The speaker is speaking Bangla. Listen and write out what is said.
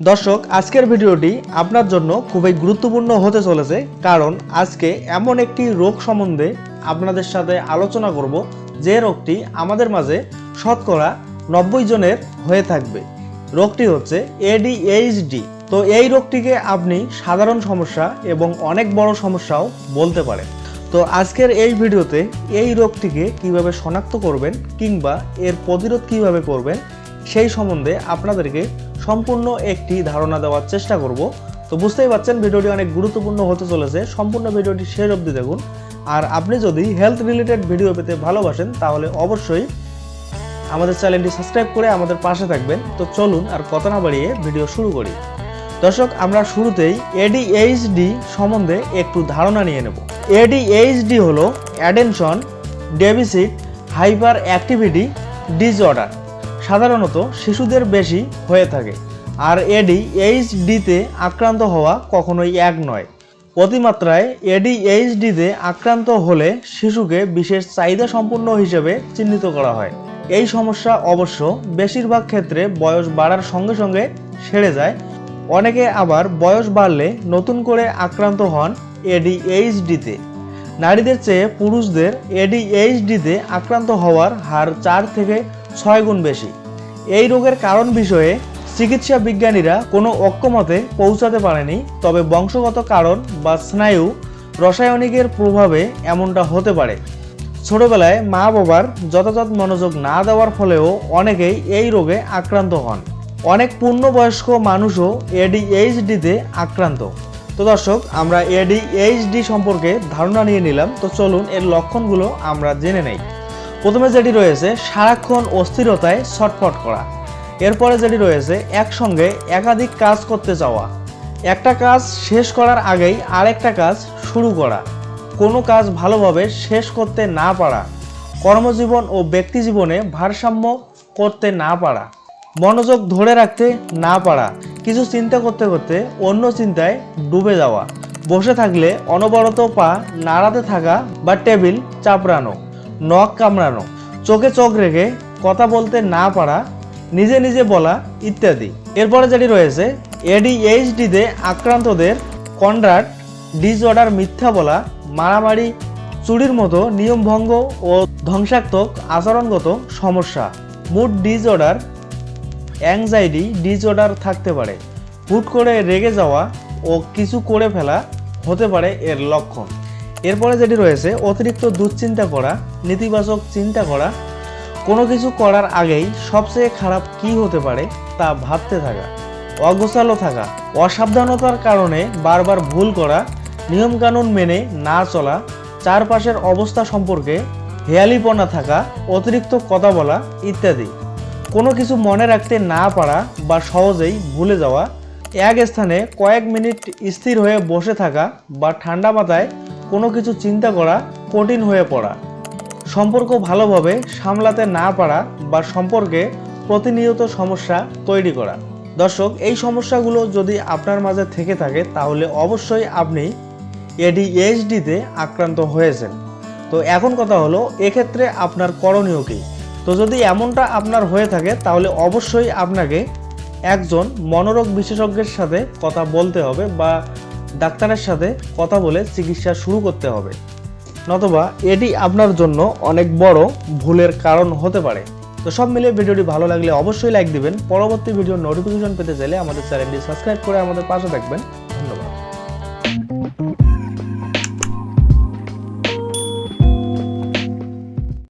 দর্শক, আজকের ভিডিওটি আপনার জন্য খুবই গুরুত্বপূর্ণ হতে চলেছে কারণ আজকে এমন একটি রোগ সম্বন্ধে আপনাদের সাথে আলোচনা করব। যে রোগটি আমাদের মাঝে শতকরা নব্বই জনের হয়ে থাকবে। রোগটি হচ্ছে এডিএইচডি তো এই রোগটিকে আপনি সাধারণ সমস্যা এবং অনেক বড় সমস্যাও বলতে পারেন। তো আজকের এই ভিডিওতে এই রোগটিকে কীভাবে শনাক্ত করবেন কিংবা এর প্রতিরোধ কীভাবে করবেন সেই সম্বন্ধে আপনাদেরকে সম্পূর্ণ একটি ধারণা দেওয়ার চেষ্টা করব। তো বুঝতেই পারছেন ভিডিওটি অনেক গুরুত্বপূর্ণ হতে চলেছে। সম্পূর্ণ ভিডিওটি শেষ অবধি দেখুন। আর আপনি যদি হেলথ রিলেটেড ভিডিও পেতে ভালোবাসেন, তাহলে অবশ্যই আমাদের চ্যানেলটি সাবস্ক্রাইব করে আমাদের পাশে থাকবেন। তো চলুন আর কথা না বাড়িয়ে ভিডিও শুরু করি। দর্শক, আমরা শুরুতেই এডিএইচডি সম্বন্ধে একটু ধারণা নিয়ে নেব। এডিএইচডি হলো attention deficit hyperactivity disorder সাধারণত শিশুদের বেশি হয়ে থাকে। আর এডি এডিএইচডিতে আক্রান্ত হওয়া কখনোই এক নয়। অতিমাত্রায় এডিএইচডিতে আক্রান্ত হলে শিশুকে বিশেষ চাহিদা সম্পন্ন হিসেবে চিহ্নিত করা হয়। এই সমস্যা অবশ্য বেশিরভাগ ক্ষেত্রে বয়স বাড়ার সঙ্গে সঙ্গে সেরে যায়। অনেকে আবার বয়স বাড়লে নতুন করে আক্রান্ত হন এডিএইচডিতে নারীদের চেয়ে পুরুষদের এডিএইচডিতে আক্রান্ত হওয়ার হার চার থেকে ছয় গুণ বেশি। এই রোগের কারণ বিষয়ে চিকিৎসা বিজ্ঞানীরা কোনো ঐক্যমতে পৌঁছাতে পারেনি, তবে বংশগত কারণ বা স্নায়ু রসায়নিকের প্রভাবে এমনটা হতে পারে। ছোটবেলায় মা বাবার যথাযথ মনোযোগ না দেওয়ার ফলেও অনেকেই এই রোগে আক্রান্ত হন। অনেক পূর্ণবয়স্ক মানুষও এডিএইচডিতে আক্রান্ত। তো দর্শক, আমরা এডিএইচডি সম্পর্কে ধারণা নিয়ে নিলাম। তো চলুন এর লক্ষণগুলো আমরা জেনে নেই। প্রথমে যেটি রয়েছে, সারাক্ষণ অস্থিরতায় ছটফট করা। এরপরে যেটি রয়েছে, একসঙ্গে একাধিক কাজ করতে যাওয়া। একটা কাজ শেষ করার আগেই আরেকটা কাজ শুরু করা। কোনো কাজ ভালোভাবে শেষ করতে না পারা। কর্মজীবন ও ব্যক্তিজীবনে ভারসাম্য করতে না পারা। মনোযোগ ধরে রাখতে না পারা। কিছু চিন্তা করতে করতে অন্য চিন্তায় ডুবে যাওয়া। বসে থাকলে অনবরত পা নাড়াতে থাকা বা টেবিল চাপড়ানো। নখ কামড়ানো, চোখে চোখ রেখে কথা বলতে না পারা, নিজে নিজে বলা ইত্যাদি। এরপরে যেটি রয়েছে এডিএইচডিতে আক্রান্তদের কন্ড্রাট ডিসঅর্ডার মিথ্যা বলা, মারামারি, চুরির মতো নিয়মভঙ্গ ও ধ্বংসাত্মক আচরণগত সমস্যা। মুড ডিসঅর্ডার, অ্যাংজাইটি ডিসঅর্ডার থাকতে পারে। হুট করে রেগে যাওয়া ও কিছু করে ফেলা হতে পারে এর লক্ষণ। এরপরে যেটি রয়েছে, অতিরিক্ত দুশ্চিন্তা করা, নেতিবাচক চিন্তা করা, কোনো কিছু করার আগেই সবচেয়ে খারাপ কি হতে পারে তা ভাবতে থাকা, অগোছালো থাকা, অসাবধানতার কারণে বারবার ভুল করা, নিয়মকানুন মেনে না চলা, চারপাশের অবস্থা সম্পর্কে হেয়ালিপনা থাকা, অতিরিক্ত কথা বলা ইত্যাদি। কোনো কিছু মনে রাখতে না পারা বা সহজেই ভুলে যাওয়া, এক স্থানে কয়েক মিনিট স্থির হয়ে বসে থাকা বা ঠান্ডা মাথায় কোনো কিছু চিন্তা করা কঠিন হয়ে পড়া। সম্পর্ক ভালোভাবে সামলাতে না পারা বা সম্পর্কে প্রতিনিয়ত সমস্যা তৈরি করা। দর্শক, এই সমস্যাগুলো যদি আপনার মাঝে থেকে থাকে, তাহলে অবশ্যই আপনি এডিএইচডিতে আক্রান্ত হয়েছেন। তো এখন কথা হলো, এক্ষেত্রে আপনার করণীয় কী? তো যদি এমনটা আপনার হয়ে থাকে, তাহলে অবশ্যই আপনাকে একজন মনোরোগ বিশেষজ্ঞের সাথে কথা বলতে হবে বা ডাক্তারের সাথে কথা বলে চিকিৎসা শুরু করতে হবে। নতবা এটি আপনার জন্য অনেক বড় ভুলের কারণ হতে পারে। তো সব মিলিয়ে ভিডিওটি ভালো লাগলে অবশ্যই লাইক দিবেন। পরবর্তী ভিডিও নোটিফিকেশন পেতে চাইলে আমাদের চ্যানেলটি সাবস্ক্রাইব করে আমাদের পাশে থাকবেন।